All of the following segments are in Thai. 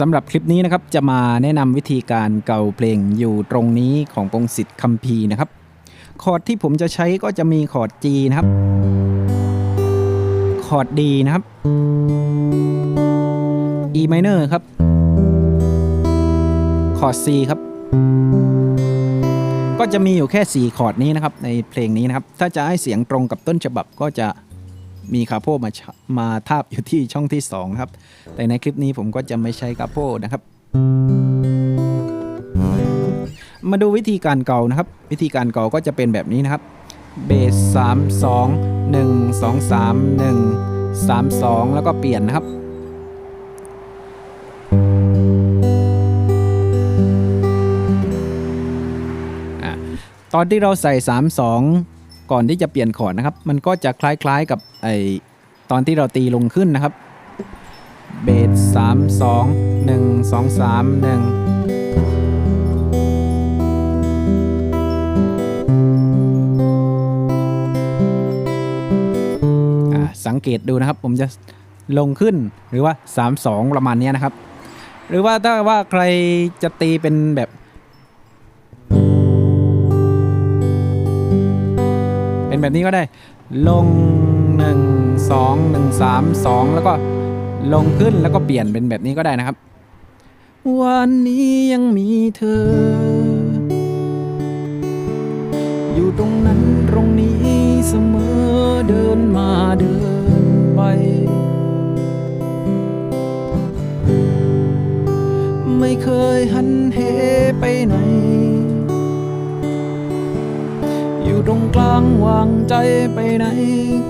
สำหรับคลิปนี้นะครับจะมาแนะนำวิธีการเก่าเพลงอยู่ตรงนี้ของพงศิษฐ์คัมภีร์นะครับ คอร์ดที่ผมจะใช้ก็จะมีคอร์ด G นะครับ คอร์ด D นะครับ E minor ครับ คอร์ด C ครับ ก็จะมีอยู่แค่ 4 คอร์ดนี้นะครับในเพลงนี้นะครับ ถ้าจะให้เสียงตรงกับต้นฉบับก็จะ มีคาโพมามาทาบอยู่ที่ช่องที่ 2 ครับ แต่ในคลิปนี้ผมก็จะไม่ใช้คาโพนะครับ มาดูวิธีการเกานะครับ วิธีการเกาก็จะเป็นแบบนี้นะครับเบส3 2 1 2 3 1 3 2แล้วก็เปลี่ยนนะครับตอนที่เราใส่ 3 2 ก่อนที่จะเปลี่ยนคอร์ดนะครับ มันก็จะคล้ายๆกับ ไอตอนที่เราตีลงขึ้นนะครับ เบส3 2 1 2 3 1อะสังเกตดูนะครับ ผมจะลงขึ้นหรือว่า 3 2 ประมาณนี้นะครับ หรือว่าถ้าว่าใครจะตีเป็นแบบเป็นแบบนี้ก็ได้ ลง 1 2 1 3 2 แล้วก็ลงขึ้นแล้วก็เปลี่ยนเป็นแบบนี้ก็ได้นะครับ วันนี้ยังมีเธอ อยู่ตรงนั้นตรงนี้เสมอเดินมาเดินไป ไม่เคยหันเหไปไหน ตรงกลางวางใจไปไหน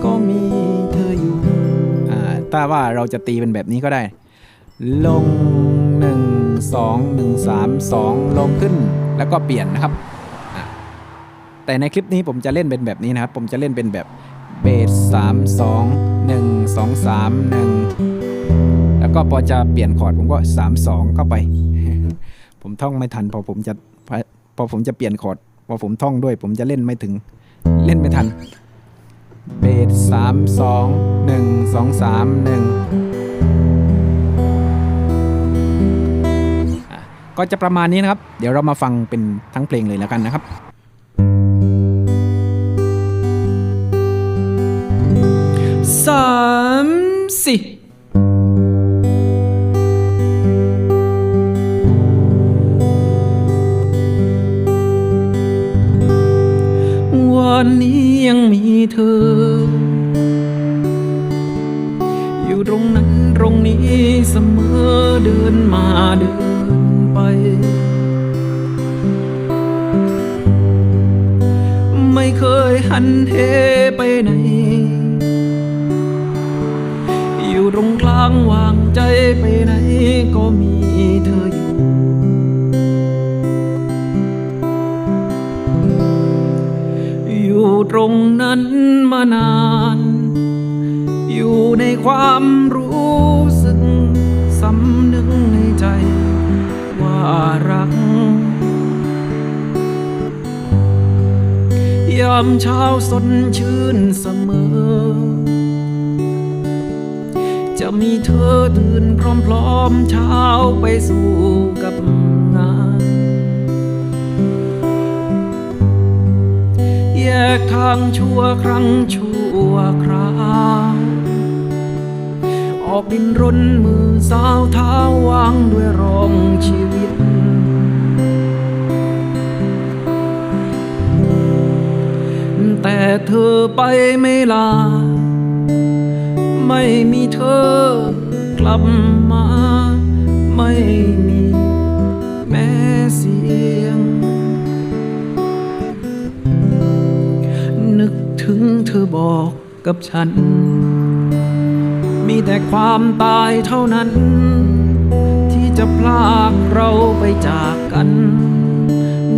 ก็มีเธออยู่อ่าถ้าว่าเราจะตีเป็นแบบนี้ก็ได้ ลง 1 2 1 3 2 ลงขึ้นแล้วก็เปลี่ยนนะครับแต่ในคลิปนี้ผมจะเล่นเป็นแบบนี้นะครับ ผมจะเล่นเป็นแบบเบส3 2 1 2 3 1แล้วก็พอจะเปลี่ยนคอร์ดผมก็3 2เข้าไป ผมท่องไม่ทันพอผมจะพอผมจะเปลี่ยนคอร์ด พอผมท่องด้วย ผมจะเล่นไม่ถึง เล่นไม่ทัน เบสสามสองหนึ่งสองสามหนึ่งอะก็จะประมาณนี้นะครับ เดี๋ยวเรามาฟังเป็นทั้งเพลงเลยแล้วกันนะครับสามสี่ อยู่ตรงนั้นตรงนี้เสมอเดินมาเดินไป ไม่เคยหันเหไปไหน อยู่ตรงกลางวางใจไปไหนก็มีเธออยู่ อยู่ตรงนั้นมานาน อยู่ในความรู้สึกสำนึกในใจว่ารัก ยามเช้าสดชื่นเสมอ จะมีเธอตื่นพร้อมๆเช้าไปสู่กับงานแยกทางชั่วครั้งชั่วคราว ออกดินรนมือสาวเท้าวางด้วยรองชีวิต แต่เธอไปไม่ลา ไม่มีเธอกลับมา ไม่มีแม้เสียง นึกถึงเธอบอกกับฉัน มีแต่ความตายเท่านั้น ที่จะพลากเราไปจากกัน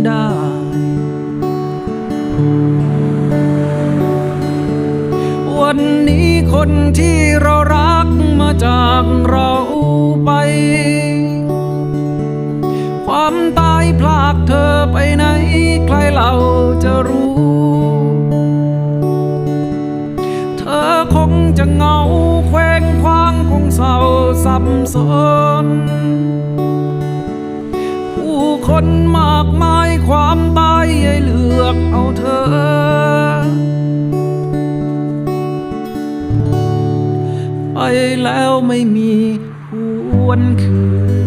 ได้วันนี้คนที่เรารักมาจากเราไป ความตายพลาก คนมากมายความตายให้เลือกเอาเธอ ไปแล้วไม่มีหวนคืน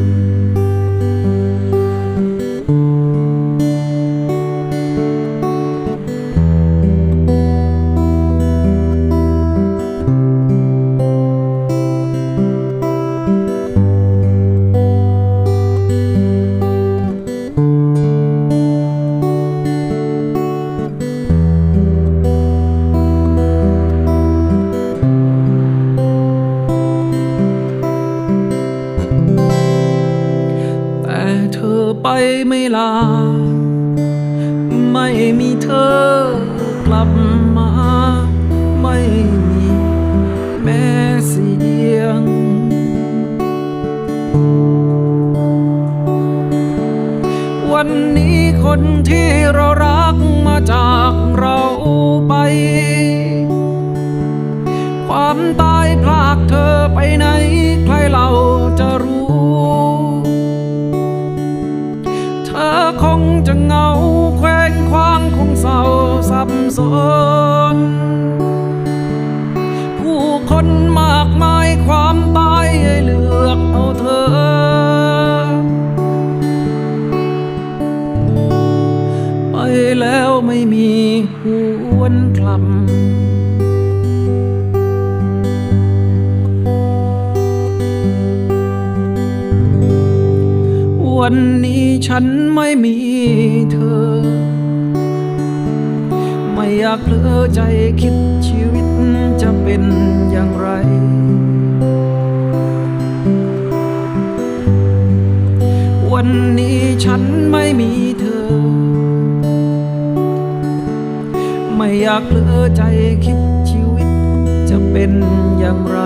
เธอไปไม่ลา ไม่มีเธอกลับมา ไม่มีแม้เสียง วันนี้คนที่เรารักมาจากเราไป ความตายพลากเธอไปไหน วันนี้ฉันไม่มีเธอ ไม่อยากเพลอใจคิดชีวิตจะเป็นอย่างไร วันนี้ฉันไม่มีเธอ ไม่อยากเพลอใจคิดชีวิตจะเป็นอย่างไร